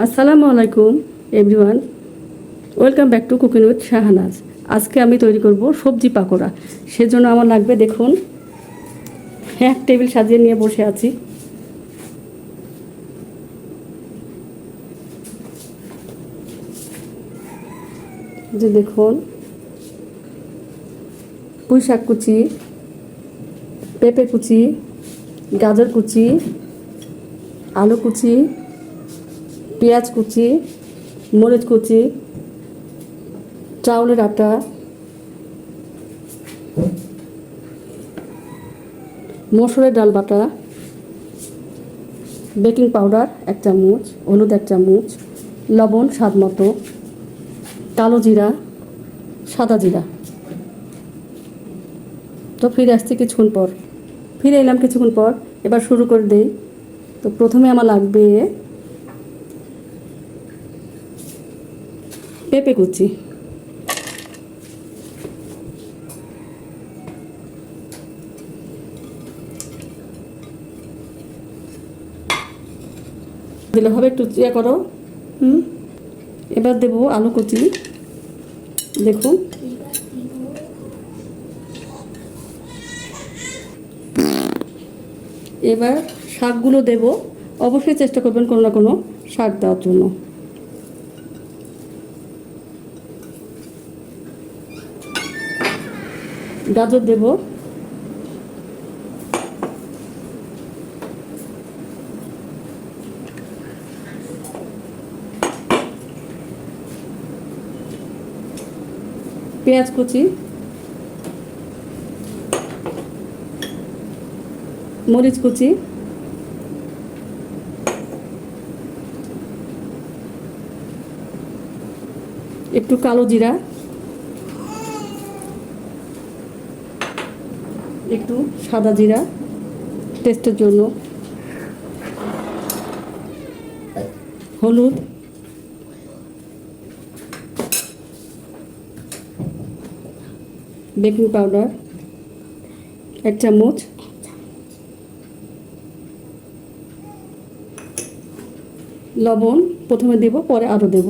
আসসালামু আলাইকুম, everyone. Welcome back to cooking with Shahanaz. আজকে আমি তৈরি করব সবজি পাকোড়া। সেজন্য আমার লাগবে দেখুন, এক টেবিল সাজিয়ে নিয়ে বসে আছি। যে দেখুন পুঁই শাক কুচি, পেঁপে কুচি, গাজর কুচি, আলু কুচি পেঁয়াজ কুচি, মরিচ কুচি, চাউলের আটা, মসুরের ডাল বাটা, বেকিং পাউডার এক চামচ, হলুদ এক চামচ, লবণ স্বাদ মতো, কালো জিরা, সাদা জিরা। তো ফিরে আসছি কিছুক্ষণ পর। ফিরে এলাম কিছুক্ষণ পর। এবার শুরু করে দেই। তো প্রথমে আমার লাগবে পেঁপে কুচি। দিলে হবে একটু ইয়ে করো। হুম? এবার দেবো আলু কুচি। দেখুন এবার শাকগুলো দেব। অবশ্যই চেষ্টা করবেন কোনো না কোনো শাক দেওয়ার জন্য। গাজর দেব। পেঁয়াজ কুচি। মরিচ কুচি। একটু কালো জিরা। একটু সাদা জিরা টেস্টের জন্য। হলুদ। বেকিং পাউডার এক চামচ। লবণ প্রথমে দেব, পরে আরও দেব।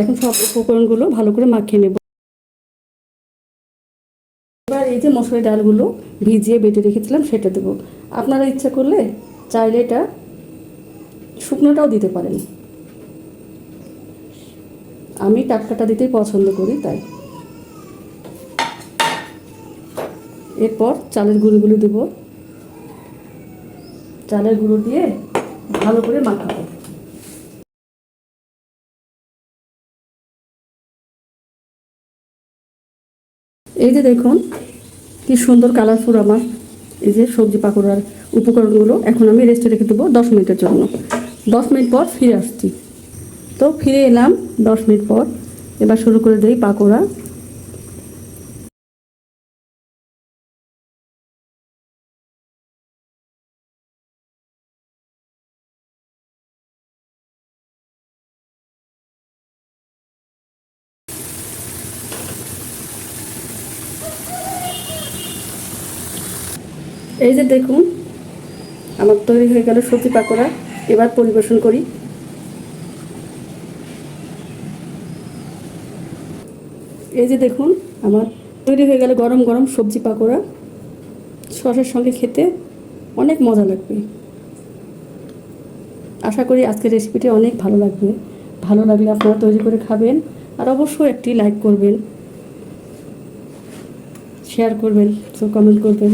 এখন সব উপকরণগুলো ভালো করে মাখিয়ে নেব। এই যে মসুরি ডালগুলো ভিজিয়ে বেটে রেখেছিলাম, সেটা দেবো। আপনারা ইচ্ছা করলে চাইলে এটা শুকনোটাও দিতে পারেন। আমি টাটকাটা দিতেই পছন্দ করি, তাই। এরপর চালের গুঁড়োগুলো দেব। চালের গুঁড়ো দিয়ে ভালো করে মাখাবো। এই যে দেখুন কি সুন্দর কালারফুল আমার। এই যে সবজি পাকোড়ার উপকরণগুলো এখন আমি রেস্টে রেখে দেবো দশ মিনিটের জন্য। দশ মিনিট পর ফিরে আসছি। তো ফিরে এলাম দশ মিনিট পর। এবার শুরু করে দিই পাকোড়া। এই যে দেখুন, আমার তৈরি হয়ে গেল সবজি পাকোড়া। এবার পরিবেশন করি। এই যে দেখুন, আমার তৈরি হয়ে গেল গরম গরম সবজি পাকোড়া। সসের সঙ্গে খেতে অনেক মজা লাগবে। আশা করি আজকের রেসিপিটি অনেক ভালো লাগবে। ভালো লাগলে আপনারা তৈরি করে খাবেন আর অবশ্যই একটি লাইক করবেন। শেয়ার করবেন কমেন্ট করবেন।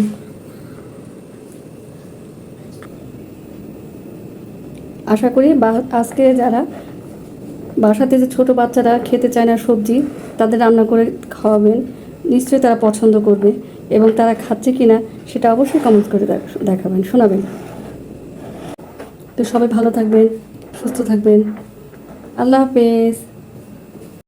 আশা করি বা আজকে যারা বাসাতে যে ছোটো বাচ্চারা খেতে চায় না সবজি, তাদের রান্না করে খাওয়াবেন। নিশ্চয়ই তারা পছন্দ করবে এবং তারা খাচ্ছে কি না সেটা অবশ্যই কমেন্ট করে দেখাবেন, শোনাবেন। তো সবাই ভালো থাকবেন, সুস্থ থাকবেন। আল্লাহ হাফেজ।